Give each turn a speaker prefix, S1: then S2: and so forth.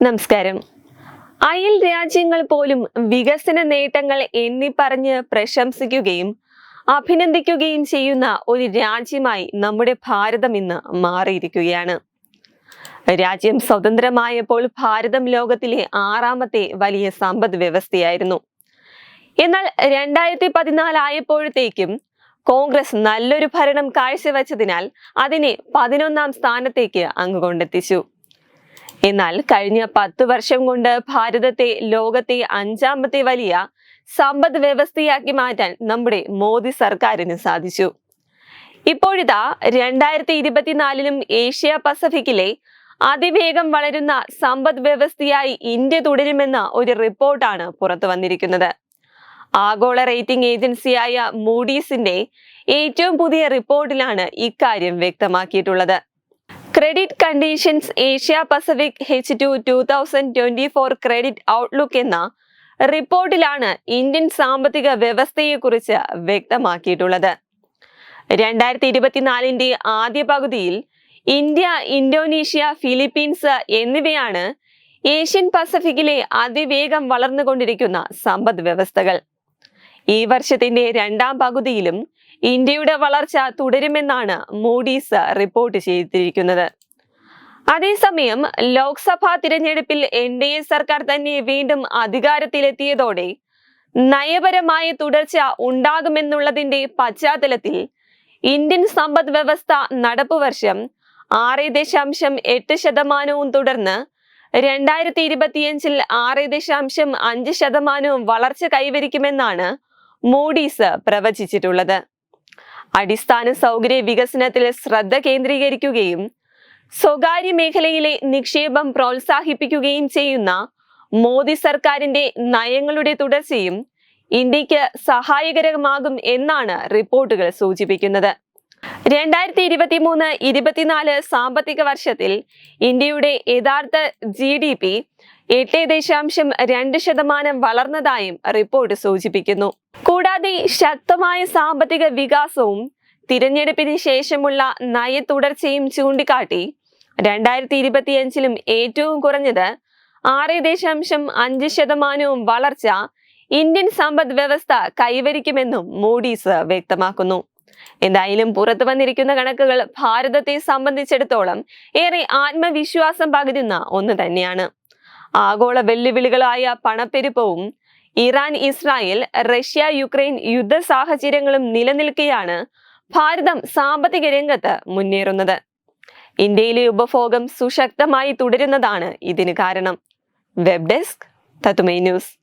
S1: നമസ്കാരം. അയൽ രാജ്യങ്ങൾ പോലും വികസന നേട്ടങ്ങൾ എന്നി പറഞ്ഞ് പ്രശംസിക്കുകയും അഭിനന്ദിക്കുകയും ചെയ്യുന്ന ഒരു രാജ്യമായി നമ്മുടെ ഭാരതം ഇന്ന് മാറിയിരിക്കുകയാണ്. രാജ്യം സ്വതന്ത്രമായപ്പോൾ ഭാരതം ലോകത്തിലെ ആറാമത്തെ വലിയ സമ്പദ് വ്യവസ്ഥയായിരുന്നു. എന്നാൽ രണ്ടായിരത്തി പതിനാലായപ്പോഴത്തേക്കും കോൺഗ്രസ് നല്ലൊരു ഭരണം കാഴ്ചവെച്ചതിനാൽ അതിനെ പതിനൊന്നാം സ്ഥാനത്തേക്ക് അങ്ങ് കൊണ്ടെത്തിച്ചു. എന്നാൽ കഴിഞ്ഞ പത്തു വർഷം കൊണ്ട് ഭാരതത്തെ ലോകത്തെ അഞ്ചാമത്തെ വലിയ സമ്പദ് വ്യവസ്ഥയാക്കി മാറ്റാൻ നമ്മുടെ മോദി സർക്കാരിന് സാധിച്ചു. ഇപ്പോഴിതാ രണ്ടായിരത്തി ഇരുപത്തിനാലിലും ഏഷ്യ പസഫിക്കിലെ അതിവേഗം വളരുന്ന സമ്പദ് വ്യവസ്ഥയായി ഇന്ത്യ തുടരുമെന്ന ഒരു റിപ്പോർട്ടാണ് പുറത്തു വന്നിരിക്കുന്നത്. ആഗോള റേറ്റിംഗ് ഏജൻസിയായ മൂഡീസിന്റെ ഏറ്റവും പുതിയ റിപ്പോർട്ടിലാണ് ഇക്കാര്യം വ്യക്തമാക്കിയിട്ടുള്ളത്. Credit conditions Asia Pacific H two two thousand twenty four credit outlook എന്ന റിപ്പോർട്ടിലാണ് ഇന്ത്യൻ സാമ്പത്തിക വ്യവസ്ഥയെക്കുറിച്ച് വ്യക്തമാക്കിയിട്ടുള്ളത്. രണ്ടായിരത്തി ഇരുപത്തിനാലിന്റെ ആദ്യ പകുതിയിൽ ഇന്ത്യ ഇന്തോനേഷ്യ ഫിലിപ്പീൻസ് എന്നിവയാണ് ഏഷ്യൻ പസഫിക്കിലെ അതിവേഗം വളർന്നുകൊണ്ടിരിക്കുന്ന സമ്പദ് വ്യവസ്ഥകൾ. ഈ വർഷത്തിന്റെ രണ്ടാം പകുതിയിലും ഇന്ത്യയുടെ വളർച്ച തുടരുമെന്നാണ് മൂഡീസ് റിപ്പോർട്ട് ചെയ്തിരിക്കുന്നത്. അതേസമയം ലോക്സഭാ തിരഞ്ഞെടുപ്പിൽ എൻ ഡി എ സർക്കാർ തന്നെ വീണ്ടും അധികാരത്തിലെത്തിയതോടെ നയപരമായ തുടർച്ച ഉണ്ടാകുമെന്നുള്ളതിന്റെ പശ്ചാത്തലത്തിൽ ഇന്ത്യൻ സമ്പദ് വ്യവസ്ഥ നടപ്പു വർഷം ആറ് ദശാംശം എട്ട് ശതമാനവും തുടർന്ന് രണ്ടായിരത്തി ഇരുപത്തിയഞ്ചിൽ ആറ് ദശാംശം അഞ്ച് ശതമാനവും വളർച്ച കൈവരിക്കുമെന്നാണ് മൂഡീസ് പ്രവചിച്ചിട്ടുള്ളത്. അടിസ്ഥാന സൗകര്യ വികസനത്തിൽ ശ്രദ്ധ കേന്ദ്രീകരിക്കുകയും സ്വകാര്യ മേഖലയിലെ നിക്ഷേപം പ്രോത്സാഹിപ്പിക്കുകയും ചെയ്യുന്ന മോദി സർക്കാരിന്റെ നയങ്ങളുടെ തുടർച്ചയും ഇന്ത്യയ്ക്ക് സഹായകരമാകും എന്നാണ് റിപ്പോർട്ടുകൾ സൂചിപ്പിക്കുന്നത്. രണ്ടായിരത്തി ഇരുപത്തി മൂന്ന് ഇരുപത്തിനാല് സാമ്പത്തിക വർഷത്തിൽ ഇന്ത്യയുടെ യഥാർത്ഥ ജി ഡി പി എട്ട് ദശാംശം രണ്ട് ശതമാനം വളർന്നതായും റിപ്പോർട്ട് സൂചിപ്പിക്കുന്നു. കൂടാതെ ശക്തമായ സാമ്പത്തിക വികാസവും തിരഞ്ഞെടുപ്പിന് ശേഷമുള്ള നയ തുടർച്ചയും ചൂണ്ടിക്കാട്ടി രണ്ടായിരത്തി ഇരുപത്തിയഞ്ചിലും ഏറ്റവും കുറഞ്ഞത് ആറ് ദശാംശം അഞ്ച് ശതമാനവും വളർച്ച ഇന്ത്യൻ സമ്പദ് വ്യവസ്ഥ കൈവരിക്കുമെന്നും മൂഡീസ് വ്യക്തമാക്കുന്നു. എന്തായാലും പുറത്തു വന്നിരിക്കുന്ന കണക്കുകൾ ഭാരതത്തെ സംബന്ധിച്ചിടത്തോളം ഏറെ ആത്മവിശ്വാസം പകരുന്ന ഒന്ന് തന്നെയാണ്. ആഗോള വെല്ലുവിളികളായ പണപ്പെരുപ്പവും ഇറാൻ ഇസ്രായേൽ റഷ്യ യുക്രൈൻ യുദ്ധ സാഹചര്യങ്ങളും നിലനിൽക്കെയാണ് ഭാരതം സാമ്പത്തിക രംഗത്ത് മുന്നേറുന്നത്. ഇന്ത്യയിലെ ഉപഭോഗം സുശക്തമായി തുടരുന്നതാണ് ഇതിന് കാരണം. വെബ് ഡെസ്ക് തത്തുമൈ ന്യൂസ്.